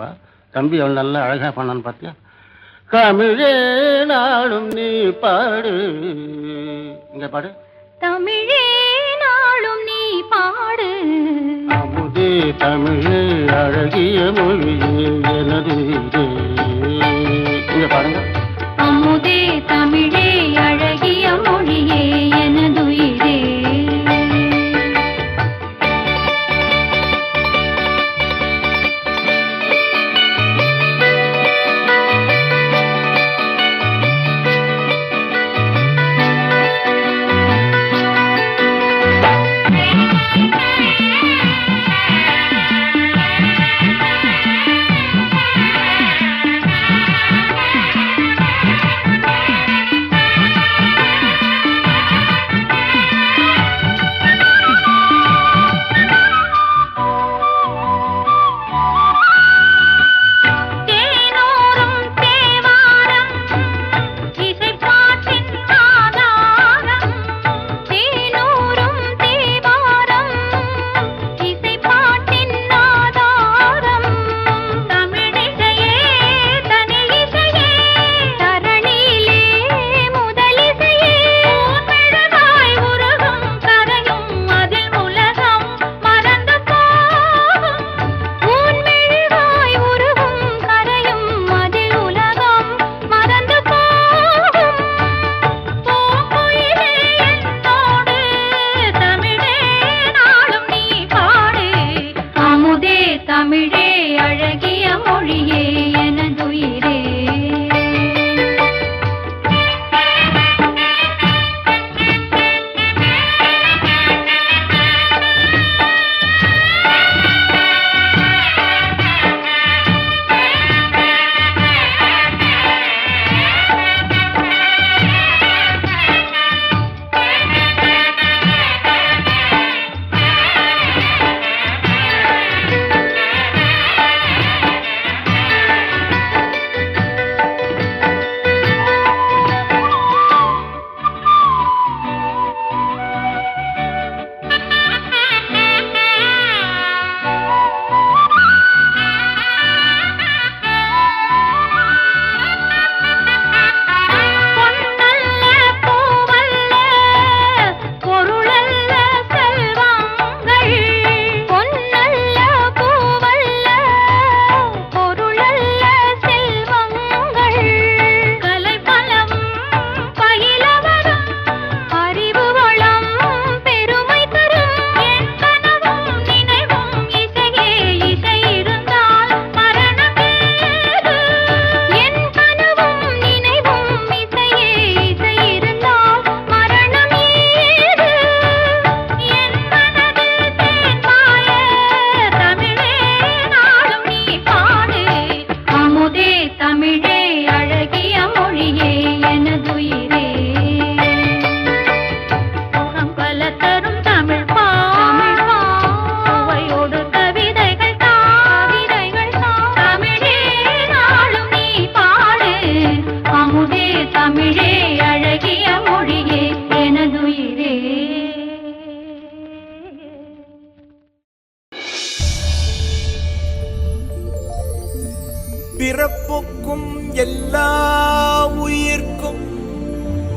பண்ணப்பா தம்பி அவள் நல்லா அழகாக பண்ணான்னு பார்த்தியா தமிழே நாளும் நீ பாடு. இங்க பாடு. தமிழே நாளும் நீ பாடு. அமுதே தமிழே அழகிய மொழியே எனது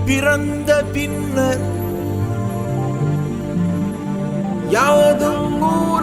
பிறந்த பின்னர் யாதும் ஊர்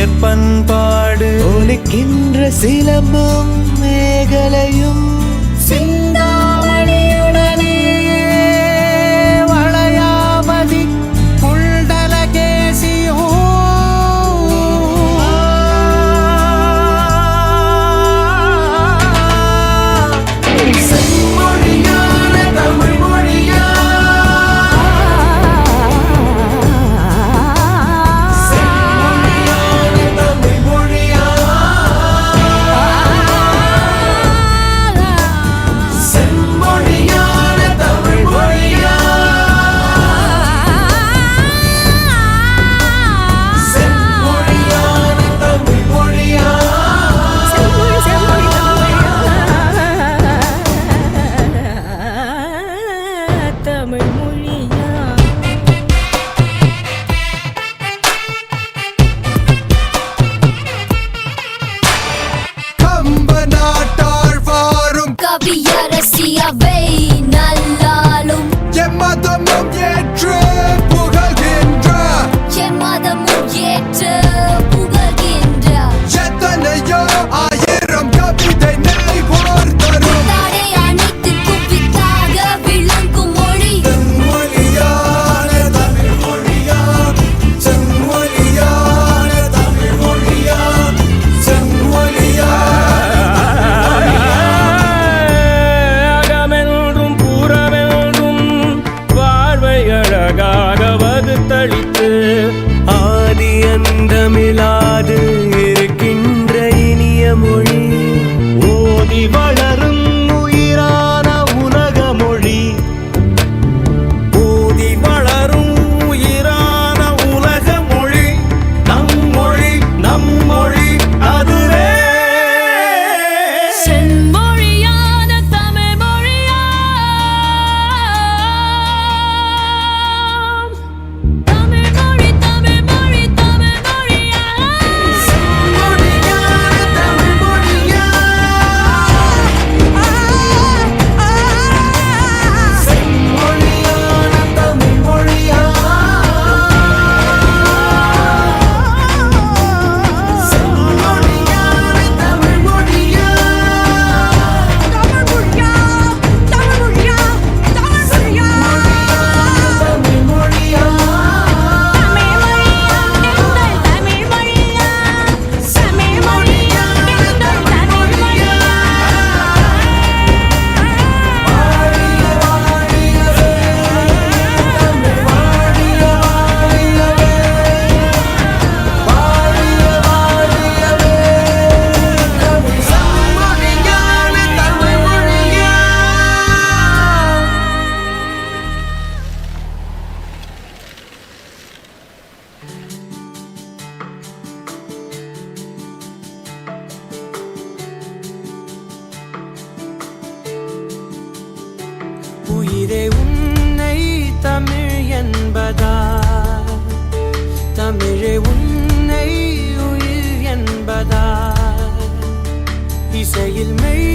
உயர் பண்பாடு. ஒலிக்கின்ற சிலம்பும் மேகலையும். செல்ல Get drunk. தமிழ் என்பதால் தமிழே உன்னை உயிர் என்பதால் இசையில் மெய்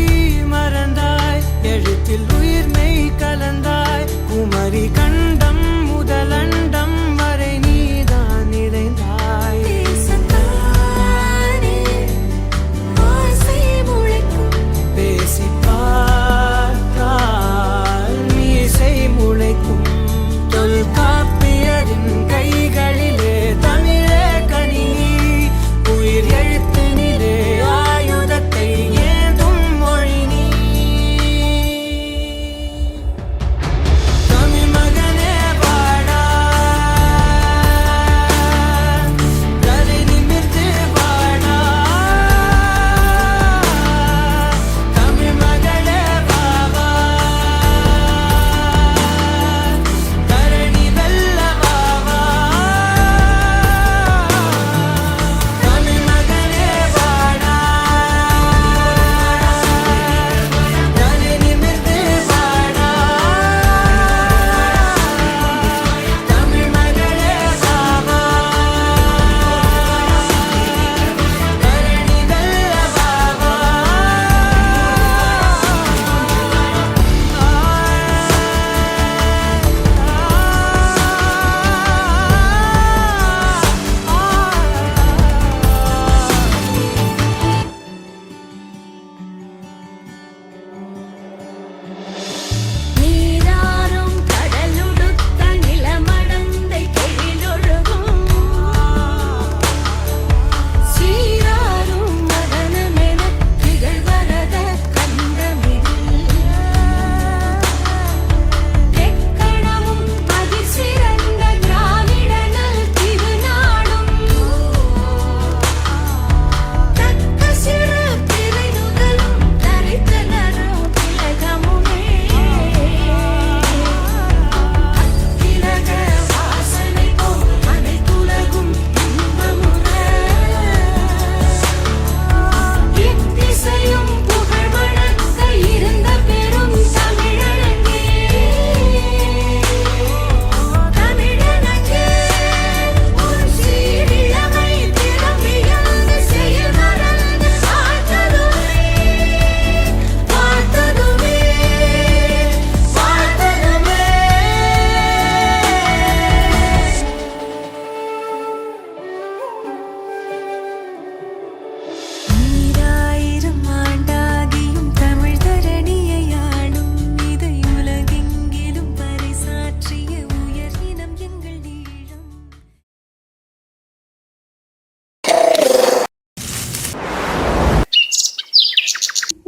மறந்தாய் எழுத்தில் உயிர் மெய் கலந்தாய் குமரி கண்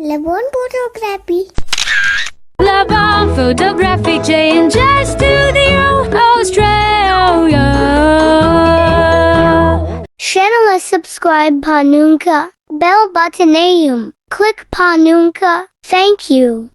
Laban photography. Laban photography J&J Studio Australia. Channel subscribe Panunka. Bell buttonayum. Click Panunka. Thank you.